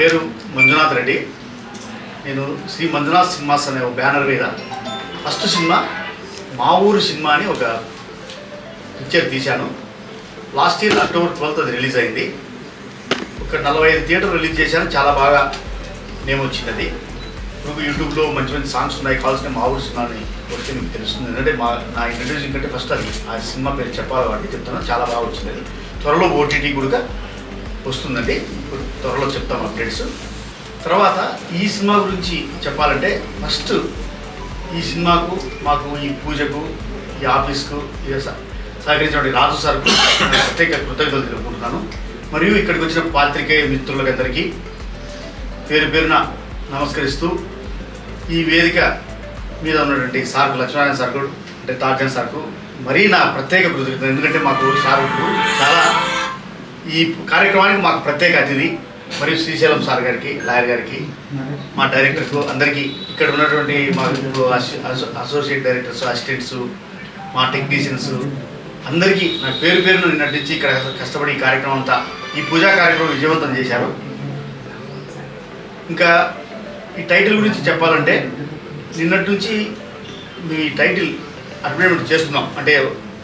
పేరు మంజునాథ్ రెడ్డి. నేను శ్రీ మంజునాథ్ సినిమాస్ అనే ఒక బ్యానర్ మీద ఫస్ట్ సినిమా మా ఊరు సినిమా అని ఒక పిక్చర్ తీశాను. లాస్ట్ ఇయర్ అక్టోబర్ ట్వెల్త్ అది రిలీజ్ అయింది. ఒక నలభై ఐదు థియేటర్ రిలీజ్ చేశాను. చాలా బాగా నేమ్ వచ్చింది అది. ఇప్పుడు యూట్యూబ్లో మంచి మంచి సాంగ్స్ ఉన్నాయి. కావాల్సిన మా ఊరు సినిమా అని వస్తే మీకు తెలుస్తుంది. ఎందుకంటే మా నా ఇంట్రడ్యూసింగ్ కంటే ఫస్ట్ అది. ఆ సినిమా పేరు చెప్పాలి కాబట్టి చెప్తున్నాను చాలా బాగా వచ్చింది అది. త్వరలో ఓటీటీ కూడా వస్తుందండి త్వరలో చెప్తాం అప్డేట్స్ తర్వాత ఈ సినిమా గురించి చెప్పాలంటే ఫస్ట్ ఈ సినిమాకు మాకు ఈ పూజకు ఈ ఆఫీస్కు ఈ సహకరించినటువంటి రాజు సార్కు ప్రత్యేక కృతజ్ఞతలు తెలుపుకుంటున్నాను. మరియు ఇక్కడికి వచ్చిన పాత్రికేయ మిత్రులకందరికీ పేరు పేరున నమస్కరిస్తూ ఈ వేదిక మీద ఉన్నటువంటి సార్కు లక్ష్మీనారాయణ సార్కు అంటే తార్జన్ సార్కు మరీ నా ప్రత్యేక కృతజ్ఞత ఎందుకంటే మాకు సార్ చాలా ఈ కార్యక్రమానికి మాకు ప్రత్యేక అతిథి మరియు శ్రీశైలం సార్ గారికి లాయర్ గారికి మా డైరెక్టర్కు అందరికీ ఇక్కడ ఉన్నటువంటి మా అసో- అసోసియేట్ డైరెక్టర్స్ అసిస్టెంట్స్ మా టెక్నీషియన్స్ అందరికీ నా పేరు పేరును నటించి ఇక్కడ కష్టపడి ఈ కార్యక్రమం అంతా ఈ పూజా కార్యక్రమం విజయవంతం చేశారు. ఇంకా ఈ టైటిల్ గురించి చెప్పాలంటే నిన్నటి నుంచి మీ టైటిల్ అడ్వర్టైజ్మెంట్ చేస్తున్నాం అంటే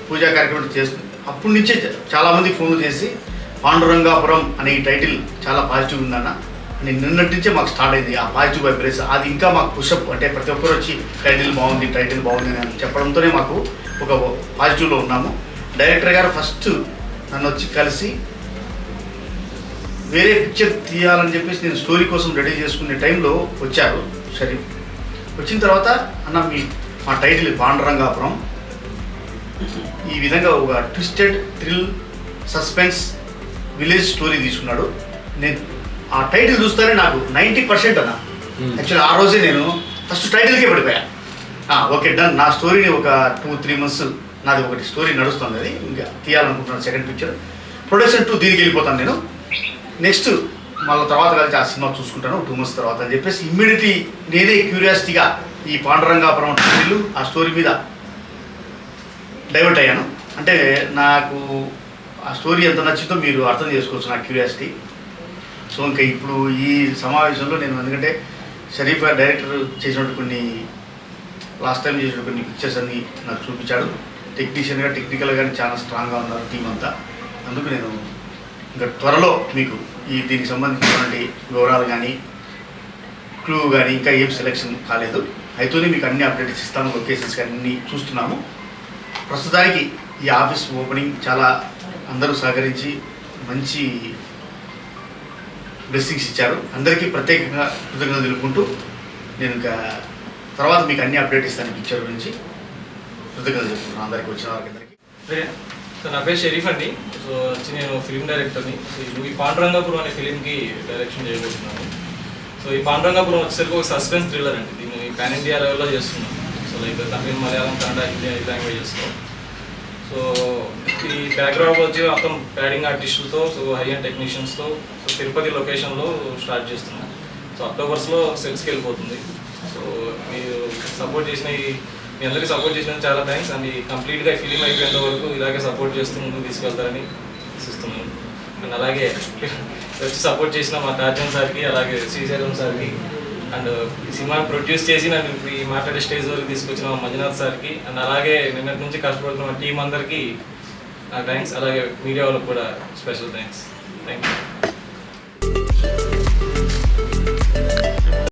పూజా కార్యక్రమం చేస్తున్నాం అప్పటి నుంచే చాలామంది ఫోన్లు చేసి పాండురంగాపురం అనే ఈ టైటిల్ చాలా పాజిటివ్ ఉందన్న. నేను నిన్నటి నుంచే మాకు స్టార్ట్ అయింది. ఆ పాజిటివ్ వైబ్రేస్ అది ఇంకా మాకు పుషప్ అంటే ప్రతి ఒక్కరు వచ్చి టైటిల్ బాగుంది టైటిల్ బాగుంది అని చెప్పడంతోనే మాకు ఒక పాజిటివ్లో ఉన్నాము. డైరెక్టర్ గారు ఫస్ట్ నన్ను వచ్చి కలిసి వేరే పిక్చర్ తీయాలని చెప్పేసి నేను స్టోరీ కోసం రెడీ చేసుకునే టైంలో వచ్చారు షరీఫ్. వచ్చిన తర్వాత అన్న మీ మా టైటిల్ పాండురంగాపురం. ఈ విధంగా ఒక twisted thrill suspense village story తీసుకున్నాడు. నేను ఆ టైటిల్ చూస్తేనే నాకు నైంటీ పర్సెంట్ అన్న. యాక్చువల్లీ ఆ రోజే నేను ఫస్ట్ టైటిల్కే పడిపోయా. ఓకే డన్ నా స్టోరీని ఒక టూ త్రీ మంత్స్ నాది ఒకటి స్టోరీ నడుస్తుంది అది. ఇంకా తీయాలనుకుంటున్నాను సెకండ్ పిక్చర్ ప్రొడక్షన్ టూ దీనికి వెళ్ళిపోతాను నేను. నెక్స్ట్ మళ్ళీ తర్వాత కలిసి ఆ సినిమా చూసుకుంటాను టూ మంత్స్ తర్వాత అని చెప్పేసి ఇమ్మీడియట్లీ నేనే క్యూరియాసిటీగా ఈ పాండురంగాపురం టైటిల్ ఆ స్టోరీ మీద డైవర్ట్ అయ్యాను. అంటే నాకు ఆ స్టోరీ ఎంత నచ్చిందో మీరు అర్థం చేసుకోవచ్చు నా క్యూరియాసిటీ. సో ఇంకా ఇప్పుడు ఈ సమావేశంలో నేను ఎందుకంటే షరీఫ్ గారు డైరెక్టర్ చేసినటువంటి కొన్ని లాస్ట్ టైం చేసిన కొన్ని పిక్చర్స్ అన్ని నాకు చూపించాడు. టెక్నీషియన్గా టెక్నికల్గా కానీ చాలా స్ట్రాంగ్గా ఉన్నారు టీం అంతా. అందుకు నేను ఇంకా త్వరలో మీకు ఈ దీనికి సంబంధించినటువంటి వివరాలు కానీ క్లూ కానీ ఇంకా ఏం సెలెక్షన్ కాలేదు. అయితేనే మీకు అన్ని అప్డేట్స్ ఇస్తాను లొకేషన్స్ కానీ చూస్తున్నాము. ప్రస్తుతానికి ఈ ఆఫీస్ ఓపెనింగ్ చాలా అందరూ సహకరించి మంచి బ్లెస్సింగ్స్ ఇచ్చారు. అందరికీ ప్రత్యేకంగా కృతజ్ఞతలు తెలుపుకుంటూ నేను ఇంకా తర్వాత మీకు అన్ని అప్డేట్ ఇస్తాను పిక్చర్ గురించి. కృతజ్ఞతలు చెప్తున్నాను అందరికి వచ్చిన వారికి అందరికీ. సో నా పేరు షరీఫ్ అండి. సో వచ్చి నేను ఫిల్మ్ డైరెక్టర్ని సో ఈ పాండురంగాపురం అనే ఫిలింకి డైరెక్షన్ చేయబోతున్నాను. సో ఈ పాండురంగాపురం వచ్చేసరికి ఒక సస్పెన్స్ థ్రిల్లర్ అండి. దీన్ని పాన్ ఇండియా లెవెల్లో చేస్తున్నాను సో లైక్ తమిళ మలయాళం కన్నడ హిందీ లాంగ్వేజెస్లో ఈ బ్యాక్గ్రౌండ్ వచ్చి మొత్తం ప్యాడింగ్ ఆర్టిస్టులతో సో హై అండ్ టెక్నీషియన్స్తో సో తిరుపతి లొకేషన్లో స్టార్ట్ చేస్తున్నాం. సో అక్టోబర్స్లో సెల్స్కి వెళ్ళిపోతుంది. సో మీరు సపోర్ట్ చేసిన ఈ మీ అందరికీ సపోర్ట్ చేసిన చాలా థ్యాంక్స్ అండ్ ఈ కంప్లీట్గా ఫిలిం అయిపోయేంత వరకు ఇలాగే సపోర్ట్ చేస్తూ ముందుకు తీసుకెళ్తారని ఆశిస్తున్నాను. అండ్ అలాగే వచ్చి సపోర్ట్ చేసిన మా టార్జన్ సార్కి అలాగే శ్రీశైలం సార్కి అండ్ ఈ సినిమాని ప్రొడ్యూస్ చేసి నన్ను ఈ మాట్లాడే స్టేజ్ వరకు తీసుకొచ్చిన మా మంజునాథ్ సార్కి అండ్ అలాగే నిన్నటి నుంచి కష్టపడుతున్న టీం అందరికీ థ్యాంక్స్ అలాగే మీడియా వాళ్ళకి కూడా స్పెషల్ థ్యాంక్స్ థ్యాంక్ యూ